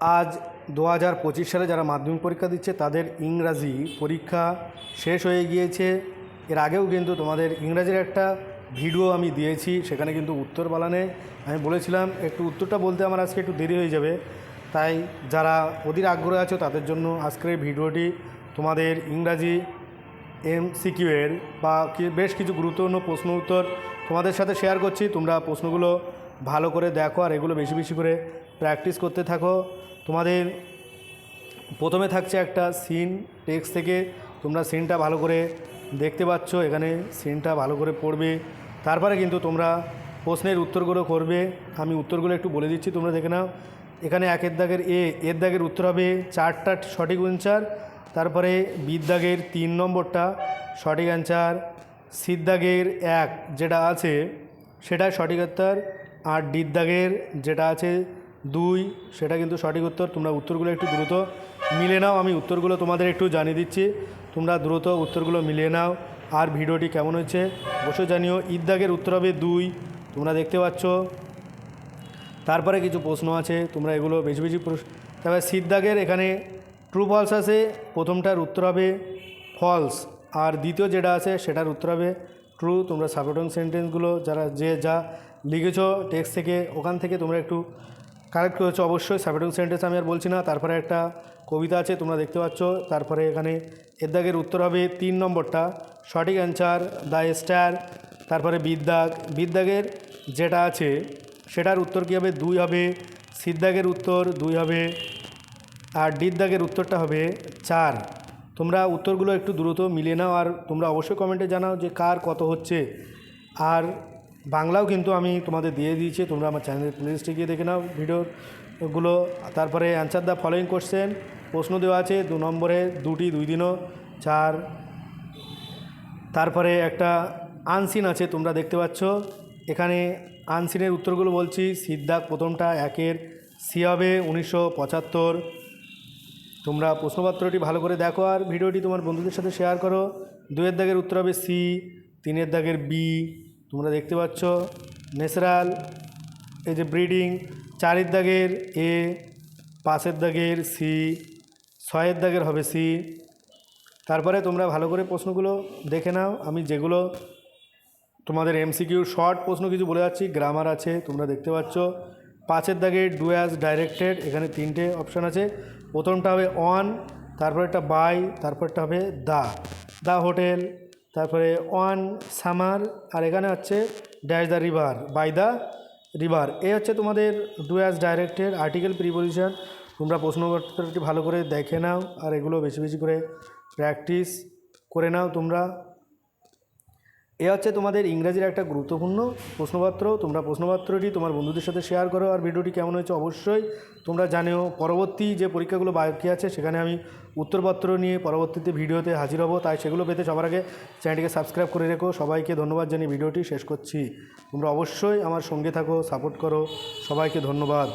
আজ দু হাজার পঁচিশ সালে যারা মাধ্যমিক পরীক্ষা দিচ্ছে, তাদের ইংরাজি পরীক্ষা শেষ হয়ে গিয়েছে। এর আগেও কিন্তু তোমাদের ইংরাজির একটা ভিডিও আমি দিয়েছি, সেখানে কিন্তু উত্তর বালানে আমি বলেছিলাম, একটু উত্তরটা বলতে আমার আজকে একটু দেরি হয়ে যাবে। তাই যারা অধীর আগ্রহ আছো, তাদের জন্য আজকের এই ভিডিওটি তোমাদের ইংরাজি এম এর বা বেশ কিছু গুরুত্বপূর্ণ প্রশ্ন উত্তর তোমাদের সাথে শেয়ার করছি। তোমরা প্রশ্নগুলো ভালো করে দেখো আর এগুলো বেশি বেশি করে প্র্যাকটিস করতে থাকো। তোমাদের প্রথমে থাকছে একটা সিন টেক্সট থেকে তোমরা সিনটা ভালো করে দেখতে পাচ্ছ, এখানে সিনটা ভালো করে পড়বে। তারপরে কিন্তু তোমরা প্রশ্নের উত্তরগুলো করবে। আমি উত্তরগুলো একটু বলে দিচ্ছি, তোমরা দেখে নাও। এখানে একের দাগের এ, এর দাগের উত্তর হবে চারটা সঠিক অ্যান্সার তারপরে বিদ্যাগের তিন নম্বরটা সঠিক অ্যান্সার সিদ্দাগের এক যেটা আছে সেটা সঠিক উত্তর আর ডির ডিদ্দাগের যেটা আছে দুই, সেটা কিন্তু সঠিক উত্তর। তোমরা উত্তরগুলো একটু দ্রুত মিলে নাও, আমি উত্তরগুলো তোমাদের একটু জানিয়ে দিচ্ছি। তোমরা দ্রুত উত্তরগুলো মিলিয়ে নাও। আর ভিডিওটি কেমন হয়েছে অবশ্যই জানিও। ইদ্দাগের উত্তর হবে দুই, তোমরা দেখতে পাচ্ছ। তারপরে কিছু প্রশ্ন আছে, তোমরা এগুলো বেশি বেশি প্রশ্ন তারপরে সিদ্দাগের এখানে ট্রু ফলস আছে, প্রথমটার উত্তর হবে ফলস আর দ্বিতীয় যেটা আছে, সেটার উত্তর হবে ট্রু তোমরা সাপোর্টিং সেন্টেন্সগুলো যারা যে যা লিখেছো টেক্সট থেকে, ওখান থেকে তোমরা একটু কারেক্ট করেছ। অবশ্যই সাপোর্টিং সেন্টেন্স আমি আর বলছি না। তারপরে একটা কবিতা আছে, তোমরা দেখতে পাচ্ছ। তারপরে এখানে এর দাগের উত্তর হবে তিন নম্বরটা। সঠিক অ্যান্সার দ্য স্টার তারপরে বিদ্যাগ বিদ্যাগের যেটা আছে, সেটার উত্তর কী হবে? দুই হবে। সিদ্দাগের উত্তর দুই হবে। আর ডিদ্দাগের উত্তরটা হবে চার। তোমরা উত্তরগুলো একটু দ্রুত মিলিয়ে নাও, আর তোমরা অবশ্যই কমেন্টে জানাও যে কার কত হচ্ছে। আর বাংলাও কিন্তু আমি তোমাদের দিয়ে দিয়েছি। তোমরা আমার চ্যানেলের প্লেলিস্টে গিয়ে দেখে নাও ভিডিওগুলো। তারপরে অ্যান্সার দ্য ফলোয়িং কোশ্চেন প্রশ্ন দেওয়া আছে দু নম্বরে, দুটি, দুই দিনও, চার। তারপরে একটা আনসিন আছে, তোমরা দেখতে পাচ্ছ। এখানে আনসিনের উত্তরগুলো বলছি। সিদ্ধাক প্রথমটা একের, সি হবে উনিশশো পঁচাত্তর। তোমরা প্রশ্নপত্রটি ভালো করে দেখো আর ভিডিওটি তোমার বন্ধুদের সাথে শেয়ার করো। দুয়ের দাগের উত্তর হবে সি, তিনের দাগের বি তোমরা দেখতে পাচ্ছ ন্যাচারাল, এই যে ব্রিডিং, চারের দাগের এ, পাঁচের দাগের সি, ছয়ের দাগের হবে সি। তারপরে তোমরা ভালো করে প্রশ্নগুলো দেখে নাও। আমি যেগুলো তোমাদের এমসিকিউ শর্ট প্রশ্ন কিছু বলে যাচ্ছি, গ্রামার আছে, তোমরা দেখতে পাচ্ছ। পাঁচের দাগে ডু অ্যাজ ডাইরেক্টেড, এখানে তিনটে অপশান আছে। প্রথমটা হবে অন, তারপরেরটা বাই, তারপরটা হবে দা। দা হোটেল তারপরে ওয়ান সামার, আর এখানে হচ্ছে dash the river by the river এ হচ্ছে তোমাদের do as directed article preposition তোমরা প্রশ্নপত্রটি ভালো করে দেখে নাও, আর এগুলো বেশি বেশি করে প্র্যাকটিস করে নাও তোমরা। এ হচ্ছে তোমাদের ইংরাজির একটা গুরুত্বপূর্ণ প্রশ্নপত্র। তোমরা প্রশ্নপত্রটি তোমার বন্ধুদের সাথে শেয়ার করো আর ভিডিওটি কেমন হয়েছে অবশ্যই তোমরা জানিও। পরবর্তী যে পরীক্ষাগুলো বাকি আছে, সেখানে আমি উত্তরপত্র নিয়ে পরবর্তীতে ভিডিওতে হাজির হব। তাই সেগুলো পেতে সবার আগে চ্যানেলটিকে সাবস্ক্রাইব করে রেখো। সবাইকে ধন্যবাদ জানিয়ে ভিডিওটি শেষ করছি। তোমরা অবশ্যই আমার সঙ্গে থাকো, সাপোর্ট করো। সবাইকে ধন্যবাদ।